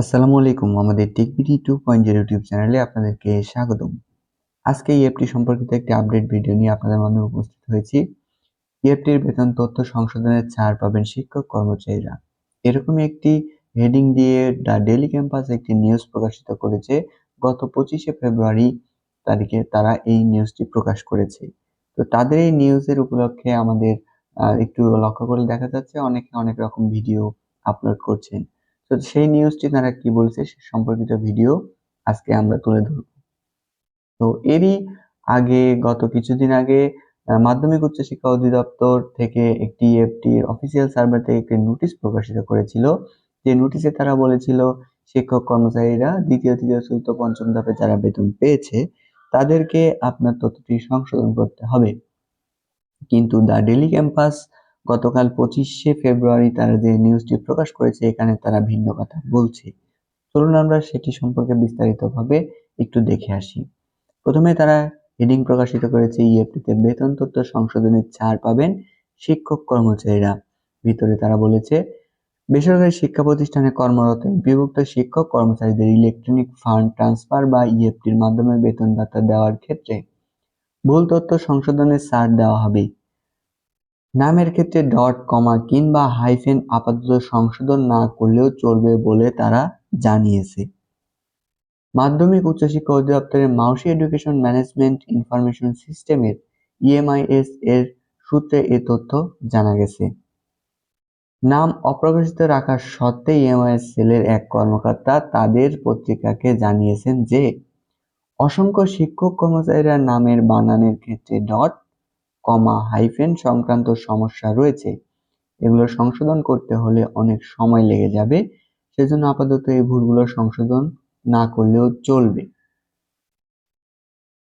আসসালামু আলাইকুম, আমাদের TechBD two point zero YouTube চ্যানেলে আপনাদেরকে স্বাগতম। আজকে এই অ্যাপটি সম্পর্কিত একটি আপডেট ভিডিও নিয়ে আপনাদের মাধ্যমে উপস্থিত হয়েছি। এই অ্যাপটির বেতন তথ্য সংশোধনের ছাড় পাবেন শিক্ষক কর্মচারীরা। এরকমই একটি হেডিং দিয়ে দ্য ডেলি ক্যাম্পাস একটি নিউজ প্রকাশিত করেছে। গত পঁচিশে ফেব্রুয়ারি তারিখে তারা এই নিউজটি প্রকাশ করেছে। তো তাদের এই নিউজের উপলক্ষে আমাদের একটু লক্ষ্য করে দেখা যাচ্ছে, অনেকে অনেক রকম ভিডিও আপলোড করছেন। তো সেই নিউজটি তারা কি বলছে সে সম্পর্কিত ভিডিও আজকে আমরা তুলে ধরব। তো এরই আগে, গত কিছুদিন আগে মাধ্যমিক উচ্চ শিক্ষা অধিদপ্তর থেকে একটি এফটির অফিসিয়াল সার্ভার থেকে একটি নোটিশ প্রকাশিত করেছিল। যে নোটিশে তারা বলেছিল, শিক্ষক কর্মচারীরা দ্বিতীয়, তৃতীয়, চতুর্থ, পঞ্চম ধাপে যারা বেতন পেয়েছে, তাদেরকে আপনার তথ্যটি সংশোধন করতে হবে। কিন্তু দ্য ডেলি ক্যাম্পাস গতকাল পঁচিশে ফেব্রুয়ারি তারা যে নিউজটি প্রকাশ করেছে, এখানে তারা ভিন্ন কথা বলছে। চলুন আমরা সেটি সম্পর্কে বিস্তারিতভাবে একটু দেখে আসি। প্রথমে তারা হেডিং প্রকাশিত করেছে ইএফটিতে বেতন তথ্য সংশোধনের ছাড় পাবেন শিক্ষক কর্মচারীরা। ভিতরে তারা বলেছে, বেসরকারি শিক্ষা প্রতিষ্ঠানে কর্মরত বিভক্ত শিক্ষক কর্মচারীদের ইলেকট্রনিক ফান্ড ট্রান্সফার বা ইএফটির মাধ্যমে বেতন ভাতা দেওয়ার ক্ষেত্রে ভুল তথ্য সংশোধনের ছাড় দেওয়া হবে। নামের ক্ষেত্রে ডট, কমা কিংবা হাইফেন আপাতত সংশোধন না করলেও চলবে বলে তারা জানিয়েছে। মাধ্যমিক উচ্চশিক্ষা অধিদপ্তরের মাউসি এডুকেশন ম্যানেজমেন্ট ইনফরমেশন সিস্টেমের ইএমআইএস এর সূত্রে এ তথ্য জানা গেছে। নাম অপ্রকাশিত রাখার সত্ত্বে ইএমআইএস সেলের এক কর্মকর্তা তাদের পত্রিকাকে জানিয়েছেন যে, অসংখ্য শিক্ষক কর্মচারীরা নামের বানানের ক্ষেত্রে ডট কমা হাইফেন সংক্রান্ত সমস্যা রয়েছে, এগুলো সংশোধন করতে হলে অনেক সময় লেগে যাবে, সেজন্য আপাতত এই ভুলগুলো সংশোধন না করলেও চলবে।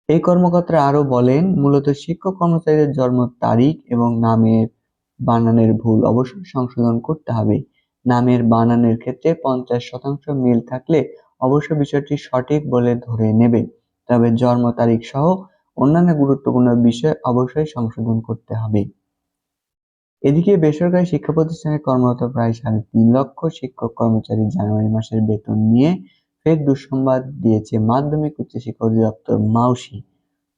এই কর্মকর্তারা আরও বলেন, মূলত শিক্ষক কর্মচারীদের জন্ম তারিখ এবং নামের বানানের ভুল অবশ্যই সংশোধন করতে হবে। নামের বানানের ক্ষেত্রে পঞ্চাশ শতাংশ মিল থাকলে অবশ্য বিষয়টি সঠিক বলে ধরে নেবে, তবে জন্ম তারিখ সহ অন্যান্য গুরুত্বপূর্ণ বিষয় অবশ্যই সংশোধন করতে হবে। এদিকে বেসরকারি শিক্ষা প্রতিষ্ঠানে কর্মরত প্রায় সাড়ে তিন লক্ষ শিক্ষক কর্মচারী জানুয়ারি মাসের বেতন নিয়ে ফের দুঃসংবাদ দিয়েছে মাধ্যমিক উচ্চশিক্ষা অধিদপ্তর মাউসি।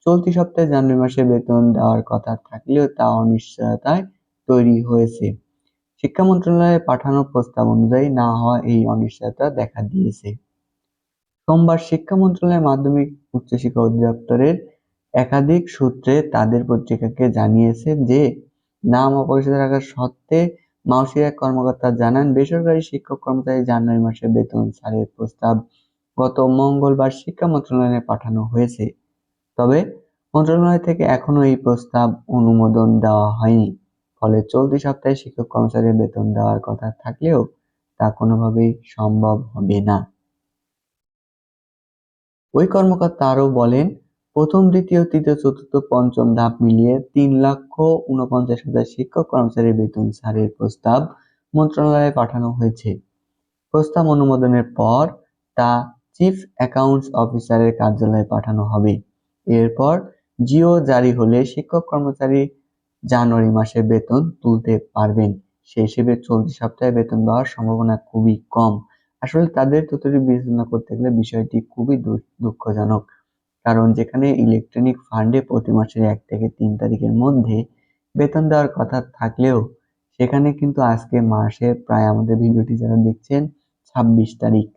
চলতি সপ্তাহে জানুয়ারি মাসে বেতন দেওয়ার কথা থাকলেও তা অনিশ্চয়তায় তৈরি হয়েছে। শিক্ষা মন্ত্রণালয়ে পাঠানো প্রস্তাব অনুযায়ী না হওয়া এই অনিশ্চয়তা দেখা দিয়েছে। সোমবার শিক্ষা মন্ত্রণালয় মাধ্যমিক উচ্চশিক্ষা অধিদপ্তরের একাধিক সূত্রে তাদের পত্রিকাকে জানিয়েছে যে, নাম অপরিচিত রাখার সত্ত্বে মাউসির এক কর্মকর্তা জানান, বেসরকারি শিক্ষক কর্মচারী জানুয়ারি মাসে বেতন ছাড়ের প্রস্তাব গত মঙ্গলবার শিক্ষা মন্ত্রণালয়ে পাঠানো হয়েছে। তবে মন্ত্রণালয় থেকে এখনও এই প্রস্তাব অনুমোদন দেওয়া হয়নি। ফলে চলতি সপ্তাহে শিক্ষক কর্মচারীর বেতন দেওয়ার কথা থাকলেও তা কোনোভাবেই সম্ভব হবে না। ওই কর্মকর্তা আরও বলেন প্রথম, দ্বিতীয়, তৃতীয়, চতুর্থ, পঞ্চম ধাপ মিলিয়ে তিন লক্ষ উনপঞ্চাশ হাজার শিক্ষক কর্মচারীর বেতন ছাড়ের প্রস্তাব মন্ত্রণালয়ে পাঠানো হয়েছে। প্রস্তাব অনুমোদনের পর তা চিফ অ্যাকাউন্টস অফিসারের কার্যালয়ে পাঠানো হবে। এরপর জিও জারি হলে শিক্ষক কর্মচারী জানুয়ারি মাসে বেতন তুলতে পারবেন। সেই হিসেবে চলতি সপ্তাহে বেতন দেওয়ার সম্ভাবনা খুবই কম। আসলে তাদের তথ্যটি বিবেচনা করতে গেলে বিষয়টি খুবই দুঃখজনক কারণ যেখানে ইলেকট্রনিক ফান্ডে প্রতি মাসের এক থেকে তিন তারিখের মধ্যে বেতন দেওয়ার কথা থাকলেও সেখানে কিন্তু আজকে মাসের প্রায় আমাদের ভিডিওটি যারা দেখছেন ছাব্বিশ তারিখ।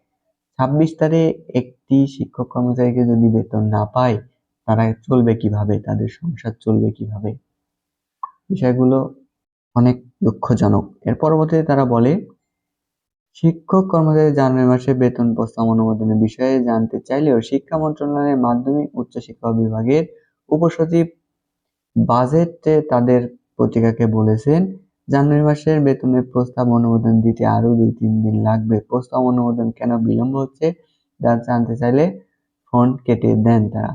ছাব্বিশ তারিখে একটি শিক্ষক কর্মচারীকে যদি বেতন না পায়, তারা চলবে কীভাবে? তাদের সংসার চলবে কীভাবে? বিষয়গুলো অনেক দুঃখজনক। এর পরবর্তীতে তারা বলে শিক্ষক কর্মচারী জানুয়ারি মাসে বেতন প্রস্তাব অনুমোদনের বিষয়ে জানতে চাইলেও শিক্ষা মন্ত্রণালয়ের মাধ্যমিক উচ্চশিক্ষা বিভাগের উপসচিব বাজেটে তাদের পত্রিকাকে বলেছেন, জানুয়ারি মাসের বেতনের প্রস্তাব অনুমোদন দিতে আরও দুই তিন দিন লাগবে। প্রস্তাব অনুমোদন কেন বিলম্ব হচ্ছে যা জানতে চাইলে ফোন কেটে দেন তারা।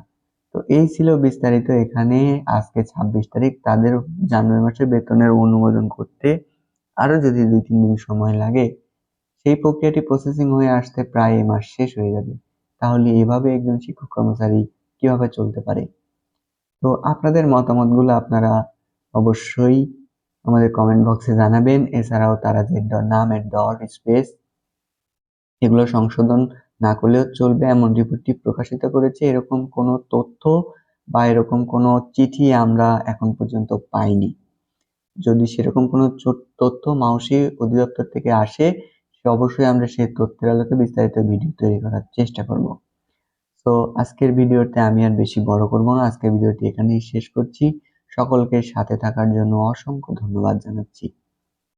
তো এই ছিল বিস্তারিত এখানে। আজকে ছাব্বিশ তারিখ। তাদের জানুয়ারি মাসের বেতনের অনুমোদন করতে আরও যদি দুই তিন দিন সময় লাগে সেই প্রক্রিয়াটি প্রসেসিং হয়ে আসতে প্রায় এ মাস শেষ হয়ে যাবে। তাহলে এভাবে একজন শিক্ষক কর্মচারী কীভাবে চলতে পারে? তো আপনাদের মতামতগুলো আপনারা অবশ্যই আমাদের কমেন্ট বক্সে জানাবেন। এছাড়াও তারা যে নামের ডট স্পেস এগুলো সংশোধন না করলেও চলবে। এমন রিপোর্টটি প্রকাশিত করেছে। এরকম কোনো তথ্য বা এরকম কোনো চিঠি আমরা এখন পর্যন্ত পাইনি। যদি সেরকম কোনো তথ্য মাউসি অধিদপ্তর থেকে আসে অবশ্যই আমরা সেই তথ্যের আলোকে বিস্তারিত ভিডিও তৈরি করার চেষ্টা করব। তো আজকের ভিডিওতে আমি আর বেশি বড় করব না। আজকের ভিডিওটি এখানেই শেষ করছি। সকলকে সাথে থাকার জন্য অসংখ্য ধন্যবাদ জানাচ্ছি।